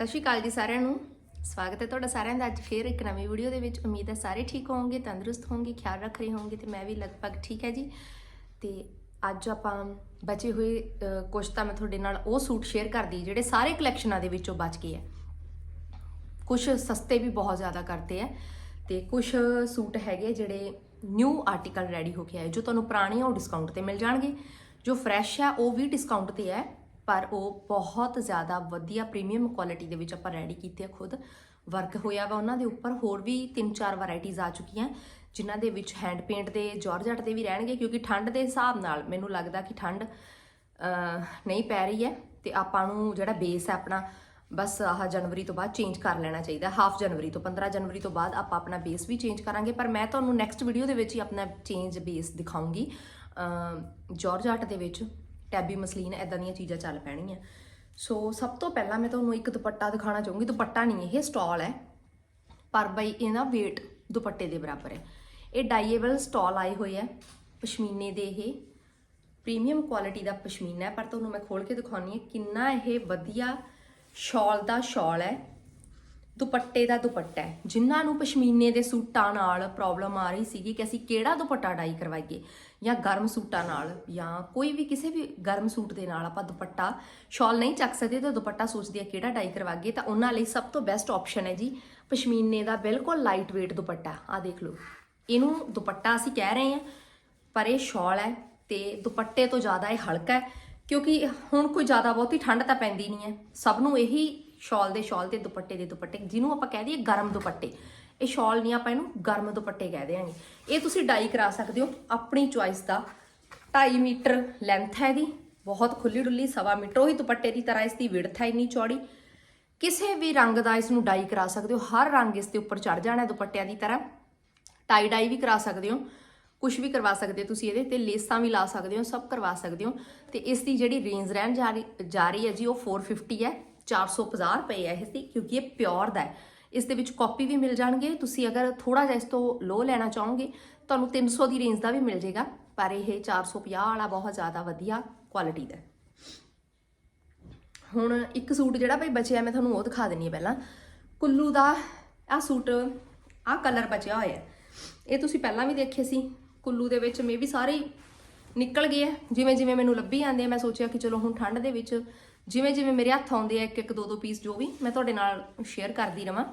ਸਤਿ ਸ਼੍ਰੀ ਅਕਾਲ ਜੀ ਸਾਰਿਆਂ ਨੂੰ। ਸਵਾਗਤ ਹੈ ਤੁਹਾਡਾ ਸਾਰਿਆਂ ਦਾ ਅੱਜ ਫੇਰ ਇੱਕ ਨਵੀਂ ਵੀਡੀਓ ਦੇ ਵਿੱਚ। ਉਮੀਦ ਹੈ ਸਾਰੇ ਠੀਕ ਹੋਵੋਗੇ ਤੰਦਰੁਸਤ ਹੋਵੋਗੇ ਖਿਆਲ ਰੱਖ ਰਹੇ ਹੋਵੋਗੇ ਤੇ ਮੈਂ ਵੀ ਲਗਭਗ ਠੀਕ ਹੈ ਜੀ। ਤੇ ਅੱਜ ਆਪਾਂ ਬਚੇ ਹੋਏ ਅਹ, ਕੁਛ ਤਾਂ ਮੈਂ ਤੁਹਾਡੇ ਨਾਲ ਉਹ ਸੂਟ ਸ਼ੇਅਰ ਕਰਦੀ ਜਿਹੜੇ ਸਾਰੇ ਕਲੈਕਸ਼ਨਾਂ ਦੇ ਵਿੱਚੋਂ ਬਚ ਗਏ ਆ ਕੁਝ ਸਸਤੇ ਵੀ ਬਹੁਤ ਜ਼ਿਆਦਾ ਕਰਦੇ ਆ ਤੇ ਕੁਝ ਸੂਟ ਹੈਗੇ ਜਿਹੜੇ ਨਿਊ ਆਰਟੀਕਲ ਰੈਡੀ ਹੋ ਕੇ ਆਏ ਜੋ ਤੁਹਾਨੂੰ ਪੁਰਾਣੇ ਆ ਉਹ ਡਿਸਕਾਊਂਟ ਤੇ ਮਿਲ ਜਾਣਗੇ। ਜੋ ਫਰੈਸ਼ ਆ ਉਹ ਵੀ ਡਿਸਕਾਊਂਟ ਤੇ ਹੈ। ਪਰ ਉਹ ਬਹੁਤ ਜ਼ਿਆਦਾ ਵਧੀਆ ਪ੍ਰੀਮੀਅਮ ਕੁਆਲਿਟੀ ਦੇ ਵਿੱਚ ਆਪਾਂ ਰੈਡੀ ਕੀਤੇ ਆ ਖੁਦ। ਵਰਕ ਹੋਇਆ ਵਾ ਉਹਨਾਂ ਦੇ ਉੱਪਰ, ਹੋਰ ਵੀ ਤਿੰਨ ਚਾਰ ਵੈਰਾਈਟੀਆਂ ਆ ਚੁੱਕੀਆਂ, ਜਿਨ੍ਹਾਂ ਦੇ ਵਿੱਚ ਹੈਂਡ ਪੇਂਟ ਦੇ ਜਾਰਜਟ ਦੇ ਵੀ ਰਹਿਣਗੇ, ਕਿਉਂਕਿ ਠੰਡ ਦੇ ਹਿਸਾਬ ਨਾਲ ਮੈਨੂੰ ਲੱਗਦਾ ਕਿ ਠੰਡ ਨਹੀਂ ਪੈ ਰਹੀ ਹੈ ਤੇ ਆਪਾਂ ਨੂੰ ਜਿਹੜਾ ਬੇਸ ਹੈ ਆਪਣਾ, ਬਸ ਆਹ ਜਨਵਰੀ ਤੋਂ ਬਾਅਦ ਚੇਂਜ ਕਰ ਲੈਣਾ ਚਾਹੀਦਾ ਹਾਫ ਜਨਵਰੀ ਤੋਂ 15 ਜਨਵਰੀ ਤੋਂ ਬਾਅਦ ਆਪਾਂ ਆਪਣਾ ਬੇਸ ਵੀ ਚੇਂਜ ਕਰਾਂਗੇ। ਪਰ ਮੈਂ ਤੁਹਾਨੂੰ ਨੈਕਸਟ ਵੀਡੀਓ ਦੇ ਵਿੱਚ ਹੀ ਆਪਣਾ ਚੇਂਜ ਬੇਸ ਦਿਖਾਉਂਗੀ। ਜਾਰਜਟ ਦੇ ਵਿੱਚ ਟੈਬੀ ਮਸਲੀਨ ਐਦਾਂ ਦੀਆਂ ਚੀਜ਼ਾਂ ਚੱਲ ਪੈਣੀਆਂ ਸੋ ਸਭ ਤੋਂ ਪਹਿਲਾਂ ਮੈਂ ਤੁਹਾਨੂੰ ਇੱਕ ਦੁਪੱਟਾ ਦਿਖਾਉਣਾ ਚਾਹੂੰਗੀ। ਦੁਪੱਟਾ ਨਹੀਂ, ਇਹ ਸਟਾਲ ਹੈ। ਪਰ ਬਈ ਇਹਦਾ weight ਦੁਪੱਟੇ ਦੇ ਬਰਾਬਰ ਹੈ। ਇਹ ਡਾਈਏਬਲ ਸਟਾਲ ਆਏ ਹੋਏ ਹੈ। ਪਸ਼ਮੀਨੇ ਦੇ ਇਹ। ਪ੍ਰੀਮੀਅਮ ਕੁਆਲਿਟੀ ਦਾ ਪਸ਼ਮੀਨਾ ਹੈ। ਪਰ ਤੁਹਾਨੂੰ ਮੈਂ ਖੋਲ ਕੇ ਦਿਖਾਉਣੀ ਹੈ ਕਿੰਨਾ ਇਹ ਵਧੀਆ ਸ਼ਾਲ ਦਾ ਸ਼ਾਲ ਹੈ। ਦੁਪੱਟੇ ਦਾ ਦੁਪੱਟਾ ਹੈ। ਜਿਨ੍ਹਾਂ ਨੂੰ ਪਸ਼ਮੀਨੇ ਦੇ ਸੂਟਾਂ ਨਾਲ ਪ੍ਰੋਬਲਮ ਆ ਰਹੀ ਸੀਗੀ ਕਿ ਅਸੀਂ ਕਿਹੜਾ ਦੁਪੱਟਾ ਡਾਈ ਕਰਵਾਈਏ? ਜਾਂ ਗਰਮ ਸੂਟਾਂ ਨਾਲ, ਜਾਂ ਕੋਈ ਵੀ ਕਿਸੇ ਵੀ ਗਰਮ ਸੂਟ ਦੇ ਨਾਲ ਆਪਾਂ ਦੁਪੱਟਾ ਸ਼ਾਲ ਨਹੀਂ ਚੱਕ ਸਕਦੇ ਤਾਂ ਦੁਪੱਟਾ ਸੋਚਦੇ ਆ ਕਿਹੜਾ ਡਾਈ ਕਰਵਾਈਏ ਤਾਂ ਉਹਨਾਂ ਲਈ ਸਭ ਤੋਂ ਬੈਸਟ ਆਪਸ਼ਨ ਹੈ ਜੀ ਪਸ਼ਮੀਨੇ ਦਾ ਬਿਲਕੁਲ ਲਾਈਟ weight ਦੁਪੱਟਾ। ਆ ਦੇਖ ਲਓ। ਇਹਨੂੰ ਦੁਪੱਟਾ ਅਸੀਂ ਕਹਿ ਰਹੇ ਹਾਂ, ਪਰ ਇਹ ਸ਼ਾਲ ਹੈ ਤੇ ਦੁਪੱਟੇ ਤੋਂ ਜ਼ਿਆਦਾ ਇਹ ਹਲਕਾ ਹੈ, ਕਿਉਂਕਿ ਹੁਣ ਕੋਈ ਜ਼ਿਆਦਾ ਬਹੁਤੀ ਠੰਡ ਤਾਂ ਪੈਂਦੀ ਨਹੀਂ ਹੈ। ਸਭ ਨੂੰ ਇਹੀ ਸ਼ਾਲ ਦੇ ਸ਼ਾਲ ਤੇ ਦੁਪੱਟੇ ਦੇ ਦੁਪੱਟੇ, ਜਿਹਨੂੰ ਆਪਾਂ ਕਹਿ ਦਈਏ ਗਰਮ ਦੁਪੱਟੇ। ਇਹ ਸ਼ਾਲ ਨਹੀਂ ਆਪਾਂ ਇਹਨੂੰ ਗਰਮ ਦੁਪੱਟੇ ਕਹਿ ਦਿਆਂਗੇ। ਇਹ ਤੁਸੀਂ ਡਾਈ ਕਰਾ ਸਕਦੇ ਹੋ ਆਪਣੀ ਚੁਆਇਸ ਦਾ। 2.5 ਮੀਟਰ ਲੈਂਥ ਹੈ ਇਹਦੀ, ਬਹੁਤ ਖੁੱਲੀ ਡੁੱਲੀ, ਸਵਾ ਮੀਟਰ, ਉਹੀ ਦੁਪੱਟੇ ਦੀ ਤਰ੍ਹਾਂ ਇਸ ਦੀ ਵਿੜਥ ਹੈ ਇੰਨੀ ਚੌੜੀ। ਕਿਸੇ ਵੀ ਰੰਗ ਦਾ ਇਸ ਨੂੰ ਡਾਈ ਕਰਾ ਸਕਦੇ ਹੋ। ਹਰ ਰੰਗ ਇਸ ਦੇ ਉੱਪਰ ਚੜ ਜਾਣਾ ਦੁਪੱਟਿਆਂ ਦੀ ਤਰ੍ਹਾਂ। ਟਾਈ ਡਾਈ ਵੀ ਕਰਾ ਸਕਦੇ ਹੋ ਕੁਝ ਵੀ ਕਰਵਾ ਸਕਦੇ ਹੋ ਤੁਸੀਂ ਇਹਦੇ ਤੇ, ਲੇਸਾਂ ਵੀ ਲਾ ਸਕਦੇ ਹੋ, ਸਭ ਕਰਵਾ ਸਕਦੇ ਹੋ। ਤੇ ਇਸ ਦੀ ਜਿਹੜੀ ਰੇਂਜ ਰਹਿਣ ਜਾ ਰਹੀ ਜਾ ਰਹੀ ਹੈ ਜੀ, ਉਹ 450 ਹੈ। 450 ਰੁਪਏ ਹੈ ਇਸ ਦੀ ਕਿਉਂਕਿ ਇਹ ਪਿਓਰ ਦਾ ਹੈ। ਇਸ ਦੇ ਵਿੱਚ ਕਾਪੀ ਵੀ ਮਿਲ ਜਾਣਗੇ। ਤੁਸੀਂ ਅਗਰ ਥੋੜਾ ਜਿਹਾ ਇਸ ਤੋਂ ਲੋ ਲੈਣਾ ਚਾਹੋਗੇ, ਤੁਹਾਨੂੰ 300 ਦੀ ਰੇਂਜ ਦਾ ਵੀ ਮਿਲ ਜਾਏਗਾ, ਪਰ ਇਹ 450 ਵਾਲਾ ਬਹੁਤ ਜ਼ਿਆਦਾ ਵਧੀਆ ਕੁਆਲਿਟੀ ਦਾ ਹੁਣ ਇੱਕ ਸੂਟ ਜਿਹੜਾ ਭਾਈ ਬਚਿਆ, ਮੈਂ ਤੁਹਾਨੂੰ ਉਹ ਦਿਖਾ ਦਿੰਨੀ ਆ ਪਹਿਲਾਂ। ਕੁੱਲੂ ਦਾ ਆ ਸੂਟ ਆ ਕਲਰ ਬਚਿਆ ਹੋਇਆ ਇਹ ਤੁਸੀਂ ਪਹਿਲਾਂ ਵੀ ਦੇਖੇ ਸੀ, ਕੁੱਲੂ ਦੇ ਵਿੱਚ ਮੇ ਵੀ ਸਾਰੇ ਹੀ ਨਿਕਲ ਗਏ ਆ। ਜਿਵੇਂ ਜਿਵੇਂ ਮੈਨੂੰ ਲੱਭੀ ਜਾਂਦੇ ਮੈਂ ਸੋਚਿਆ ਕਿ ਚਲੋ ਹੁਣ ਠੰਡ ਦੇ ਵਿੱਚ ਜਿਵੇਂ ਜਿਵੇਂ ਮੇਰੇ ਹੱਥ ਆਉਂਦੇ ਆ ਇੱਕ ਇੱਕ ਦੋ ਦੋ ਪੀਸ ਜੋ ਵੀ, ਮੈਂ ਤੁਹਾਡੇ ਨਾਲ ਸ਼ੇਅਰ ਕਰਦੀ ਰਵਾਂ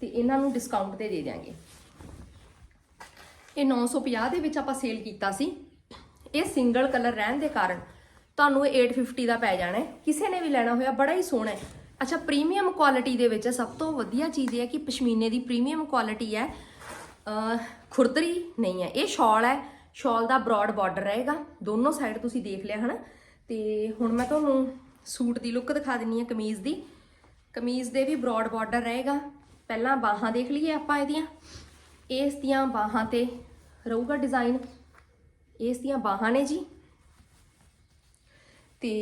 ਤੇ ਇਹਨਾਂ ਨੂੰ ਡਿਸਕਾਊਂਟ ਤੇ ਦੇ ਦਿਆਂਗੇ। ਇਹ 950 ਦੇ ਵਿੱਚ ਆਪਾਂ ਸੇਲ ਕੀਤਾ ਸੀ। ਇਹ ਸਿੰਗਲ ਕਲਰ ਰਹਿਣ ਦੇ ਕਾਰਨ ਤੁਹਾਨੂੰ ਇਹ 850 ਦਾ ਪੈ ਜਾਣਾ ਕਿਸੇ ਨੇ ਵੀ ਲੈਣਾ ਹੋਇਆ, ਬੜਾ ਹੀ ਸੋਹਣਾ ਹੈ। ਅੱਛਾ ਪ੍ਰੀਮੀਅਮ ਕੁਆਲਿਟੀ ਦੇ ਵਿੱਚ ਸਭ ਤੋਂ ਵਧੀਆ ਚੀਜ਼ ਇਹ ਹੈ ਕਿ ਪਸ਼ਮੀਨੇ ਦੀ ਪ੍ਰੀਮੀਅਮ ਕੁਆਲਿਟੀ ਹੈ। ਖੁਰਦਰੀ ਨਹੀਂ ਹੈ, ਇਹ ਸ਼ਾਲ ਹੈ। ਸ਼ਾਲ ਦਾ ਬ੍ਰੌਡ ਬਾਰਡਰ ਰਹੇਗਾ। ਦੋਨੋਂ ਸਾਈਡ ਤੁਸੀਂ ਦੇਖ ਲਿਆ, ਹਨਾ? ਤੇ ਹੁਣ ਮੈਂ ਤੁਹਾਨੂੰ ਸੂਟ ਦੀ ਲੁੱਕ ਦਿਖਾ ਦਿੰਨੀ ਆ ਕਮੀਜ਼ ਦੀ। ਕਮੀਜ਼ ਦੇ ਵੀ ਬ੍ਰੌਡ ਬਾਰਡਰ ਰਹੇਗਾ। ਪਹਿਲਾਂ ਬਾਹਾਂ ਦੇਖ ਲਈਏ ਆਪਾਂ ਇਹਦੀਆਂ। ਇਸ ਦੀਆਂ ਬਾਹਾਂ ਤੇ ਰਹੂਗਾ ਡਿਜ਼ਾਈਨ ਇਸ ਦੀਆਂ ਬਾਹਾਂ ਨੇ ਜੀ। ਤੇ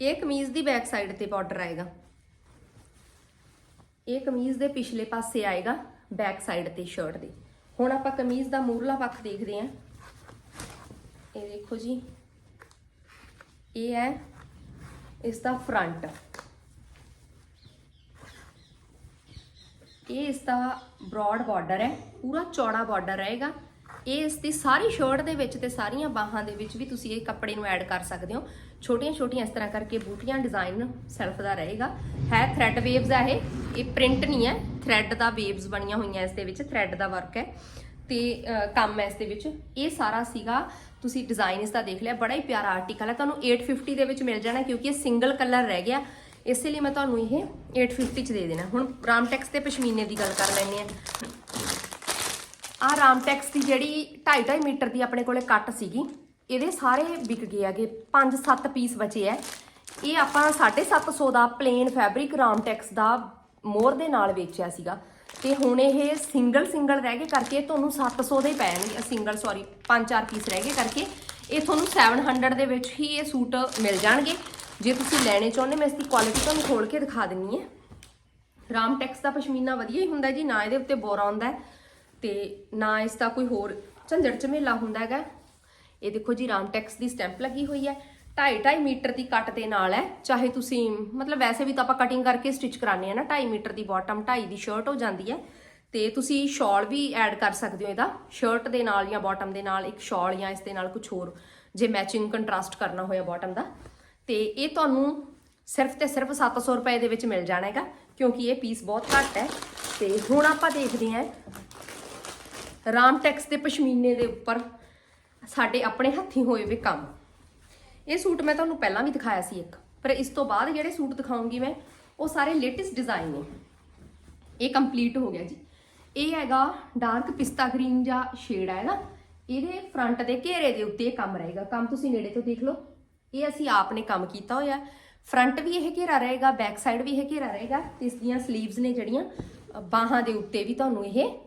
ਇਹ ਕਮੀਜ਼ ਦੀ ਬੈਕ ਸਾਈਡ ਤੇ ਬਾਰਡਰ ਆਏਗਾ। ਇਹ ਕਮੀਜ਼ ਦੇ ਪਿਛਲੇ ਪਾਸੇ ਆਏਗਾ ਬੈਕ ਸਾਈਡ ਤੇ ਸ਼ਰਟ ਦੇ। ਹੁਣ ਆਪਾਂ ਕਮੀਜ਼ ਦਾ ਮੂਰਲਾ ਪੱਖ ਦੇਖਦੇ ਹਾਂ। ਇਹ ਦੇਖੋ ਜੀ। ਇਹ ਹੈ ਇਸ ਦਾ ਫਰੰਟ ਇਹ ਇਸ ਦਾ ਬ੍ਰੌਡ ਬਾਰਡਰ ਹੈ ਪੂਰਾ ਚੌੜਾ ਬਾਰਡਰ ਰਹੇਗਾ ਇਹ ਇਸ ਦੀ ਸਾਰੀ ਸ਼ਰਟ ਦੇ ਵਿੱਚ ਤੇ ਸਾਰੀਆਂ ਬਾਹਾਂ ਦੇ ਵਿੱਚ ਵੀ ਤੁਸੀਂ ਇਹ ਕੱਪੜੇ ਨੂੰ ਐਡ ਕਰ ਸਕਦੇ ਹੋ ਛੋਟੀਆਂ ਛੋਟੀਆਂ ਇਸ ਤਰ੍ਹਾਂ ਕਰਕੇ ਬੂਟੀਆਂ ਡਿਜ਼ਾਈਨ ਸੈਲਫ ਦਾ ਰਹੇਗਾ ਹੈ ਥ੍ਰੈਡ ਵੇਵਸ ਆ ਇਹ ਇਹ ਪ੍ਰਿੰਟ ਨਹੀਂ ਹੈ ਥ੍ਰੈਡ ਦਾ ਵੇਵਸ ਬਣੀਆਂ ਹੋਈਆਂ ਇਸ ਦੇ ਵਿੱਚ ਥ੍ਰੈਡ ਦਾ ਵਰਕ ਹੈ ਤੇ ਕੰਮ ਹੈ ਇਸ ਦੇ ਵਿੱਚ। ਇਹ ਸਾਰਾ ਸੀਗਾ, ਤੁਸੀਂ ਡਿਜ਼ਾਈਨ ਇਸ ਦਾ ਦੇਖ ਲਿਆ, ਬੜਾ ਹੀ ਪਿਆਰਾ ਆਰਟੀਕਲ ਹੈ। ਤੁਹਾਨੂੰ 850 ਦੇ ਵਿੱਚ ਮਿਲ ਜਾਣਾ ਕਿਉਂਕਿ ਇਹ ਸਿੰਗਲ ਕਲਰ ਰਹਿ ਗਿਆ। ਇਸੇ ਲਈ ਮੈਂ ਤੁਹਾਨੂੰ ਇਹ 850 ਚ ਦੇ ਦੇਣਾ। ਹੁਣ ਰਾਮਟੈਕਸ ਤੇ ਪਸ਼ਮੀਨੇ ਦੀ ਗੱਲ ਕਰ ਲੈਂਦੇ ਆ ਆ ਰਾਮਟੈਕਸ ਦੀ ਜਿਹੜੀ 2.5 ਮੀਟਰ ਦੀ ਆਪਣੇ ਕੋਲੇ ਕੱਟ ਸੀਗੀ, ਇਹਦੇ ਸਾਰੇ ਵਿਕ ਗਏ ਹੈਗੇ। 5-7 ਪੀਸ ਬਚੇ ਐ ਇਹ ਆਪਾਂ 750 ਦਾ ਪਲੇਨ ਫੈਬਰਿਕ ਰਾਮਟੈਕਸ ਦਾ ਮੋਰ ਦੇ ਨਾਲ ਵੇਚਿਆ ਸੀਗਾ। ਤੇ ਹੁਣ ਇਹ ਸਿੰਗਲ ਸਿੰਗਲ ਰਹਿ ਗਏ ਕਰਕੇ ਤੁਹਾਨੂੰ 700 ਦੇ ਹੀ ਪੈਣਗੇ ਸਿੰਗਲ ਸੌਰੀ 5-4 ਪੀਸ ਰਹਿ ਗਏ ਕਰਕੇ ਇਹ ਤੁਹਾਨੂੰ 700 ਦੇ ਵਿੱਚ ਹੀ ਇਹ ਸੂਟ ਮਿਲ ਜਾਣਗੇ। ਜੇ ਤੁਸੀਂ ਲੈਣੇ ਚਾਹੁੰਦੇ, ਮੈਂ ਇਸ ਦੀ ਕੁਆਲਿਟੀ ਤੁਹਾਨੂੰ ਖੋਲ ਕੇ ਦਿਖਾ ਦਿੰਨੀ ਹੈ। ਰਾਮਟੈਕਸ ਦਾ ਪਸ਼ਮੀਨਾ ਵਧੀਆ ਹੀ ਹੁੰਦਾ ਜੀ, ਨਾ ਇਹਦੇ ਉੱਤੇ ਬੋਰਾ ਹੁੰਦਾ ਹੈ ਤੇ ਨਾ ਇਸ ਦਾ ਕੋਈ ਹੋਰ ਝੰਜੜ ਝਮੇਲਾ ਹੁੰਦਾ ਹੈਗਾ। ਇਹ ਦੇਖੋ ਜੀ, ਰਾਮ ਟੈਕਸ ਦੀ ਸਟੈਂਪ ਲੱਗੀ ਹੋਈ ਹੈ। 2.5 2.5 ਮੀਟਰ ਦੀ ਕੱਟ ਦੇ ਨਾਲ ਹੈ, ਚਾਹੇ ਤੁਸੀਂ, ਮਤਲਬ ਵੈਸੇ ਵੀ ਤਾਂ ਆਪਾਂ ਕਟਿੰਗ ਕਰਕੇ ਸਟਿਚ ਕਰਾਉਂਦੇ ਆ ਨਾ 2.5 ਮੀਟਰ ਦੀ ਬਾਟਮ 2.5 ਦੀ ਸ਼ਰਟ ਹੋ ਜਾਂਦੀ ਹੈ। ਤੇ ਤੁਸੀਂ ਸ਼ਾਲ ਵੀ ਐਡ ਕਰ ਸਕਦੇ ਹੋ ਇਹਦਾ ਸ਼ਰਟ ਦੇ ਨਾਲ ਜਾਂ ਬਾਟਮ ਦੇ ਨਾਲ ਇੱਕ ਸ਼ਾਲ ਜਾਂ ਇਸ ਦੇ ਨਾਲ ਕੁਝ ਹੋਰ, ਜੇ ਮੈਚਿੰਗ ਕੰਟਰਾਸਟ ਕਰਨਾ ਹੋਇਆ ਬਾਟਮ ਦਾ। ਤੇ ਇਹ ਤੁਹਾਨੂੰ ਸਿਰਫ ਤੇ ਸਿਰਫ 700 ਰੁਪਏ ਦੇ ਵਿੱਚ ਮਿਲ ਜਾਣਾ ਹੈਗਾ, ਕਿਉਂਕਿ ਇਹ ਪੀਸ ਬਹੁਤ ਘੱਟ ਹੈ। ਤੇ ਹੁਣ ਆਪਾਂ ਦੇਖਦੇ ਹਾਂ, ਰਾਮ ਟੈਕਸ ਦੇ ਪਸ਼ਮੀਨੇ ਦੇ ਉੱਪਰ ਸਾਡੇ ਆਪਣੇ ਹੱਥੀਂ ਹੋਏ ਵੇ ਕੰਮ। ਇਹ ਸੂਟ ਮੈਂ ਤੁਹਾਨੂੰ ਪਹਿਲਾਂ ਵੀ ਦਿਖਾਇਆ ਸੀ ਇੱਕ, ਪਰ ਇਸ ਤੋਂ ਬਾਅਦ ਜਿਹੜੇ ਸੂਟ ਦਿਖਾਉਂਗੀ ਮੈਂ, ਉਹ ਸਾਰੇ ਲੇਟੈਸਟ ਡਿਜ਼ਾਈਨ ਨੇ। ਇਹ ਕੰਪਲੀਟ ਹੋ ਗਿਆ ਜੀ। ਇਹ ਹੈਗਾ ਡਾਰਕ ਪਿਸਤਾ ਗ੍ਰੀਨ ਜਾਂ ਸ਼ੇਡ ਹੈ ਨਾ, ਇਹਦੇ ਫਰੰਟ ਦੇ ਘੇਰੇ ਦੇ ਉੱਤੇ ਇਹ ਕੰਮ ਰਹੇਗਾ। ਕੰਮ ਤੁਸੀਂ ਨੇੜੇ ਤੋਂ ਦੇਖ ਲਓ। ਇਹ ਅਸੀਂ ਆਪ ਨੇ ਕੰਮ ਕੀਤਾ ਹੋਇਆ। ਫਰੰਟ ਵੀ ਇਹ ਘੇਰਾ ਰਹੇਗਾ ਬੈਕ ਸਾਈਡ ਵੀ ਇਹ ਘੇਰਾ ਰਹੇਗਾ, ਤੇ ਇਸ ਦੀਆਂ 슬ੀਵਸ ਨੇ ਜਿਹੜੀਆਂ, ਬਾਹਾਂ ਦੇ ਉੱਤੇ ਵੀ ਤੁਹਾਨੂੰ ਇਹ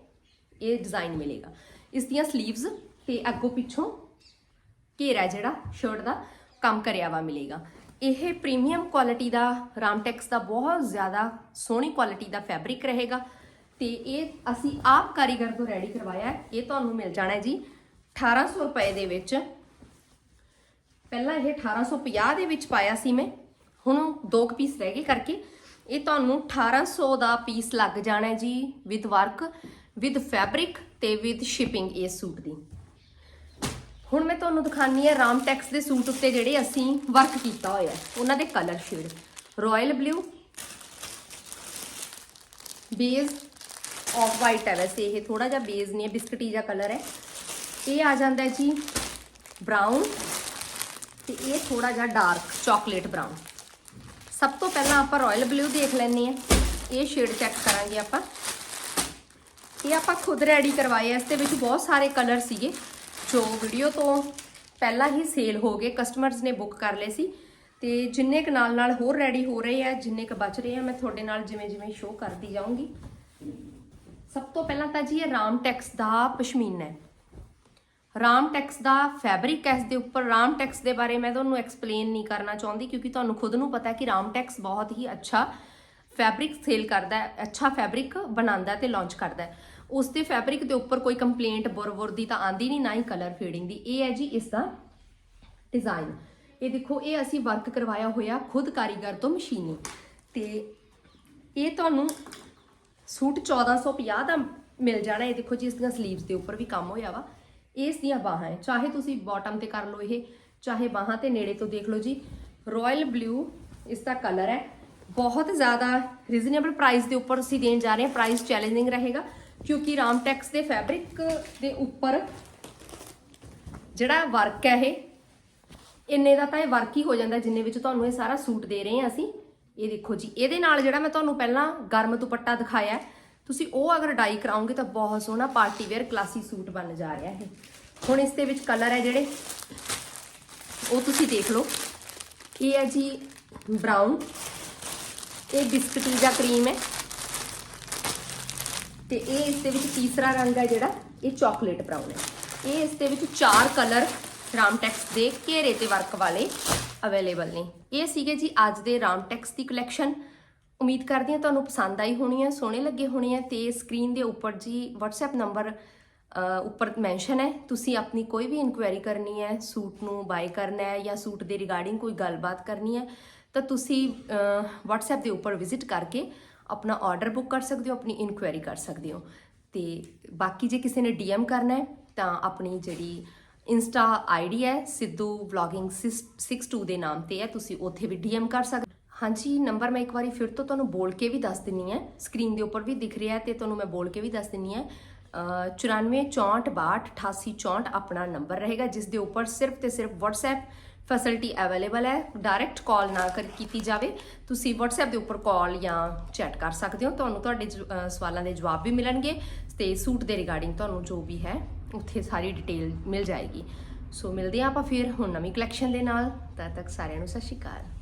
ਇਹ ਡਿਜ਼ਾਈਨ ਮਿਲੇਗਾ। ਇਸ ਦੀਆਂ 슬ੀਵਸ ਤੇ ਅੱਗੋਂ ਪਿੱਛੋਂ ਘੇਰਾ ਜਿਹੜਾ ਸ਼ਰਟ ਦਾ। ਕੰਮ ਕਰਿਆ ਵਾ ਮਿਲੇਗਾ। ਇਹ ਪ੍ਰੀਮੀਅਮ ਕੁਆਲਿਟੀ ਦਾ ਰਾਮਟੈਕਸ ਦਾ ਬਹੁਤ ਜ਼ਿਆਦਾ ਸੋਹਣੀ ਕੁਆਲਿਟੀ ਦਾ ਫੈਬਰਿਕ ਰਹੇਗਾ। ਤੇ ਇਹ ਅਸੀਂ ਆਪ ਕਾਰੀਗਰ ਤੋਂ ਰੈਡੀ ਕਰਵਾਇਆ ਹੈ। ਇਹ ਤੁਹਾਨੂੰ ਮਿਲ ਜਾਣਾ ਹੈ ਜੀ 1800 ਰੁਪਏ ਦੇ ਵਿੱਚ। ਪਹਿਲਾਂ ਇਹ 1850 ਦੇ ਵਿੱਚ ਪਾਇਆ ਸੀ ਮੈਂ। ਹੁਣ ਦੋ ਕੁ ਪੀਸ ਰਹਿ ਗਏ ਕਰਕੇ। ਇਹ ਤੁਹਾਨੂੰ 1800 ਦਾ ਪੀਸ ਲੱਗ ਜਾਣਾ ਜੀ ਵਿਦ ਵਰਕ ਵਿਦ ਫੈਬਰਿਕ ਤੇ ਵਿਦ ਸ਼ਿਪਿੰਗ ਇਸ ਸੂਟ ਦੀ। ਹੁਣ ਮੈਂ ਤੁਹਾਨੂੰ ਦਿਖਾਨੀ ਰਾਮ ਟੈਕਸ ਦੇ ਸੂਟ ਉੱਤੇ ਜਿਹੜੇ ਅਸੀਂ ਵਰਕ ਕੀਤਾ ਹੋਇਆ ਉਹਨਾਂ ਦੇ colour shade royal blue beige off white ਹੈ ਵੈਸੇ ਇਹ। ਥੋੜਾ ਜਿਹਾ ਬੇਜ਼ ਨਹੀਂ ਹੈ, ਬਿਸਕਟੀ ਜਿਹਾ ਕਲਰ ਹੈ। ਇਹ ਆ ਜਾਂਦਾ ਜੀ ਬ੍ਰਾਊਨ ਤੇ ਇਹ ਥੋੜਾ ਜਿਹਾ ਡਾਰਕ ਚਾਕਲੇਟ ਬ੍ਰਾਊਨ ਸਭ ਤੋਂ ਪਹਿਲਾਂ ਆਪਾਂ ਰਾਇਲ ਬਲੂ ਦੇਖ ਲੈਂਦੇ ਆ ਇਹ ਸ਼ੇਡ ਚੈੱਕ ਕਰਾਂਗੇ ਆਪਾਂ। ਇਹ ਆਪਾਂ ਖੁਦ ਰੈਡੀ ਕਰਵਾਏ ਇਸ ਦੇ ਵਿੱਚ ਬਹੁਤ ਸਾਰੇ ਕਲਰ ਸੀਗੇ। ਜੋ ਵੀਡੀਓ ਤੋਂ ਪਹਿਲਾਂ ਹੀ ਸੇਲ ਹੋ ਗਏ ਕਸਟਮਰਸ ਨੇ ਬੁੱਕ ਕਰ ਲਏ ਸੀ। ਤੇ ਜਿੰਨੇ ਕ ਨਾਲ ਨਾਲ ਹੋਰ ਰੈਡੀ ਹੋ ਰਹੇ ਆ, ਜਿੰਨੇ ਕ ਬਚ ਰਹੇ ਆ, ਮੈਂ ਤੁਹਾਡੇ ਨਾਲ ਜਿਵੇਂ ਜਿਵੇਂ ਸ਼ੋਅ ਕਰਦੀ ਜਾਊਂਗੀ। ਸਭ ਤੋਂ ਪਹਿਲਾਂ ਤਾਂ ਜੀ ਇਹ ਰਾਮ ਟੈਕਸ ਦਾ ਪਸ਼ਮੀਨਾ ਹੈ। ਰਾਮਟੈਕਸ ਦਾ ਫੈਬਰਿਕ ਹੈ ਇਸ ਦੇ ਉੱਪਰ। ਰਾਮ ਟੈਕਸ ਦੇ ਬਾਰੇ ਮੈਂ ਤੁਹਾਨੂੰ ਐਕਸਪਲੇਨ ਨਹੀਂ ਕਰਨਾ ਚਾਹੁੰਦੀ, ਕਿਉਂਕਿ ਤੁਹਾਨੂੰ ਖੁਦ ਨੂੰ ਪਤਾ ਕਿ ਰਾਮ ਟੈਕਸ ਬਹੁਤ ਹੀ ਅੱਛਾ ਫੈਬਰਿਕ ਸੇਲ ਕਰਦਾ ਹੈ, ਅੱਛਾ ਫੈਬਰਿਕ ਬਣਾਉਂਦਾ ਹੈ ਤੇ ਲਾਂਚ ਕਰਦਾ ਹੈ। ਉਸ ਦੇ ਫੈਬਰਿਕ ਦੇ ਉੱਪਰ ਕੋਈ ਕੰਪਲੇਂਟ ਬੁਰ ਦੀ ਤਾਂ ਆਂਦੀ ਨਹੀਂ, ਨਾ ਹੀ ਕਲਰ ਫੇਡਿੰਗ ਦੀ। ਇਹ ਹੈ ਜੀ ਇਸ ਦਾ ਡਿਜ਼ਾਈਨ ਇਹ ਦੇਖੋ, ਇਹ ਅਸੀਂ ਵਰਕ ਕਰਵਾਇਆ ਹੋਇਆ ਖੁਦ ਕਾਰੀਗਰ ਤੋਂ ਮਸ਼ੀਨੀ। ਤੇ ਇਹ ਤੁਹਾਨੂੰ ਸੂਟ 1450 ਦਾ ਮਿਲ ਜਾਣਾ। ਇਹ ਦੇਖੋ ਜੀ, ਇਸ ਦੀਆਂ 슬ੀਵਸ ਦੇ ਉੱਪਰ ਵੀ ਕੰਮ ਹੋਇਆ ਵਾ। ਇਹ ਇਸ ਦੀਆਂ ਬਾਹਾਂ ਹੈ। ਚਾਹੇ ਤੁਸੀਂ ਬਾਟਮ ਤੇ ਕਰ ਲਓ ਇਹ, ਚਾਹੇ ਬਾਹਾਂ ਤੇ ਨੇੜੇ ਤੋਂ ਦੇਖ ਲਓ ਜੀ। ਰਾਇਲ ਬਲੂ ਇਸ ਦਾ ਕਲਰ ਹੈ। ਬਹੁਤ ਜ਼ਿਆਦਾ ਰੀਜ਼ਨੇਬਲ ਪ੍ਰਾਈਸ ਦੇ ਉੱਪਰ ਅਸੀਂ ਦੇਣ ਜਾ ਰਹੇ ਹਾਂ। ਪ੍ਰਾਈਸ ਚੈਲੰਜਿੰਗ ਰਹੇਗਾ। ਕਿਉਂਕਿ ਰਾਮਟੈਕਸ ਦੇ ਫੈਬਰਿਕ ਦੇ ਉੱਪਰ ਜਿਹੜਾ ਵਰਕ ਹੈ ਇਹ, ਇੰਨੇ ਦਾ ਤਾਂ ਇਹ ਵਰਕ ਹੀ ਹੋ ਜਾਂਦਾ ਜਿੰਨੇ ਵਿੱਚ ਤੁਹਾਨੂੰ ਇਹ ਸਾਰਾ ਸੂਟ ਦੇ ਰਹੇ ਹਾਂ ਅਸੀਂ। ਇਹ ਦੇਖੋ ਜੀ, ਇਹਦੇ ਨਾਲ ਜਿਹੜਾ ਮੈਂ ਤੁਹਾਨੂੰ ਪਹਿਲਾਂ ਗਰਮ ਦੁਪੱਟਾ ਦਿਖਾਇਆ ਤੁਸੀਂ ਉਹ ਅਗਰ ਡਾਈ ਕਰਾਉਂਗੇ ਤਾਂ ਬਹੁਤ ਸੋਹਣਾ ਪਾਰਟੀ ਵੇਅਰ ਕਲਾਸੀ ਸੂਟ ਬਣ ਜਾ ਰਿਹਾ ਇਹ। ਹੁਣ ਇਸ ਦੇ ਵਿੱਚ ਕਲਰ ਹੈ ਜਿਹੜੇ, ਉਹ ਤੁਸੀਂ ਦੇਖ ਲਓ। ਇਹ ਹੈ ਜੀ ਬ੍ਰਾਊਨ ਇਹ ਬਿਸਕਟੀ ਜਾਂ ਕਰੀਮ ਹੈ। ਤੇ ਇਹ ਇਸ ਦੇ ਵਿੱਚ ਤੀਸਰਾ ਰੰਗ ਹੈ ਜਿਹੜਾ ਇਹ ਚਾਕਲੇਟ ਬਰਾਊਨ ਹੈ। ਇਹ ਇਸ ਦੇ ਵਿੱਚ ਚਾਰ ਕਲਰ ਰਾਮਟੈਕਸ ਦੇ ਘੇਰੇ ਤੇ ਵਰਕ ਵਾਲੇ ਅਵੇਲੇਬਲ ਨੇ। ਇਹ ਸੀਗੇ ਜੀ ਅੱਜ ਦੇ ਰਾਮਟੈਕਸ ਦੀ ਕਲੈਕਸ਼ਨ ਉਮੀਦ ਕਰਦੀ ਹਾਂ ਤੁਹਾਨੂੰ ਪਸੰਦ ਆਈ ਹੋਣੀ ਹੈ ਸੋਹਣੇ ਲੱਗੇ ਹੋਣੇ ਆ ਤੇ ਸਕਰੀਨ ਦੇ ਉੱਪਰ ਜੀ WhatsApp ਨੰਬਰ ਉੱਪਰ ਮੈਂਸ਼ਨ ਹੈ। ਤੁਸੀਂ ਆਪਣੀ ਕੋਈ ਵੀ ਇਨਕੁਆਇਰੀ ਕਰਨੀ ਹੈ ਸੂਟ ਨੂੰ ਬਾਈ ਕਰਨਾ ਹੈ ਜਾਂ ਸੂਟ ਦੇ ਰਿਗਾਰਡਿੰਗ ਕੋਈ ਗੱਲਬਾਤ ਕਰਨੀ ਹੈ ਤਾਂ ਤੁਸੀਂ ਅਹ, WhatsApp ਦੇ ਉੱਪਰ ਵਿਜ਼ਿਟ ਕਰਕੇ ਆਪਣਾ ਆਰਡਰ ਬੁੱਕ ਕਰ ਸਕਦੇ ਹੋ, ਆਪਣੀ ਇਨਕੁਆਇਰੀ ਕਰ ਸਕਦੇ ਹੋ। ਤੇ ਬਾਕੀ ਜੇ ਕਿਸੇ ਨੇ ਡੀਐਮ ਕਰਨਾ ਹੈ, ਤਾਂ ਆਪਣੀ ਜਿਹੜੀ ਇੰਸਟਾ ਆਈਡੀ ਹੈ, ਸਿੱਧੂ ਵਲੌਗਿੰਗ 62 ਦੇ ਨਾਮ ਤੇ ਹੈ, ਤੁਸੀਂ ਉੱਥੇ ਵੀ ਡੀਐਮ ਕਰ ਸਕਦੇ ਹਾਂਜੀ ਨੰਬਰ ਮੈਂ ਇੱਕ ਵਾਰੀ ਫਿਰ ਤੋਂ ਤੁਹਾਨੂੰ ਬੋਲ ਕੇ ਵੀ ਦੱਸ ਦਿੰਨੀ ਹੈ। ਸਕਰੀਨ ਦੇ ਉੱਪਰ ਵੀ ਦਿਖ ਰਿਹਾ ਤੇ ਤੁਹਾਨੂੰ ਮੈਂ ਬੋਲ ਕੇ ਵੀ ਦੱਸ ਦਿੰਨੀ ਹੈ। 9464628864 ਆਪਣਾ ਨੰਬਰ ਰਹੇਗਾ ਜਿਸ ਦੇ ਉੱਪਰ ਸਿਰਫ ਤੇ ਸਿਰਫ WhatsApp ਫੈਸਿਲਿਟੀ ਅਵੇਲੇਬਲ ਹੈ ਡਾਇਰੈਕਟ ਕਾਲ ਨਾ ਕਰ ਕੀਤੀ ਜਾਵੇ। ਤੁਸੀਂ WhatsApp ਦੇ ਉੱਪਰ ਕਾਲ ਜਾਂ ਚੈਟ ਕਰ ਸਕਦੇ ਹੋ। ਤੁਹਾਨੂੰ ਤੁਹਾਡੇ ਜ- ਸਵਾਲਾਂ ਦੇ ਜਵਾਬ ਵੀ ਮਿਲਣਗੇ ਤੇ ਸੂਟ ਦੇ ਰਿਗਾਰਡਿੰਗ ਤੁਹਾਨੂੰ ਜੋ ਵੀ ਹੈ, ਉੱਥੇ ਸਾਰੀ ਡਿਟੇਲ ਮਿਲ ਜਾਏਗੀ। ਸੋ ਮਿਲਦੇ ਹਾਂ ਆਪਾਂ ਫਿਰ ਹੁਣ ਨਵੀਂ ਕਲੈਕਸ਼ਨ ਦੇ ਨਾਲ। ਤਦ ਤੱਕ ਸਾਰਿਆਂ ਨੂੰ ਸਤਿ ਸ਼੍ਰੀ ਅਕਾਲ।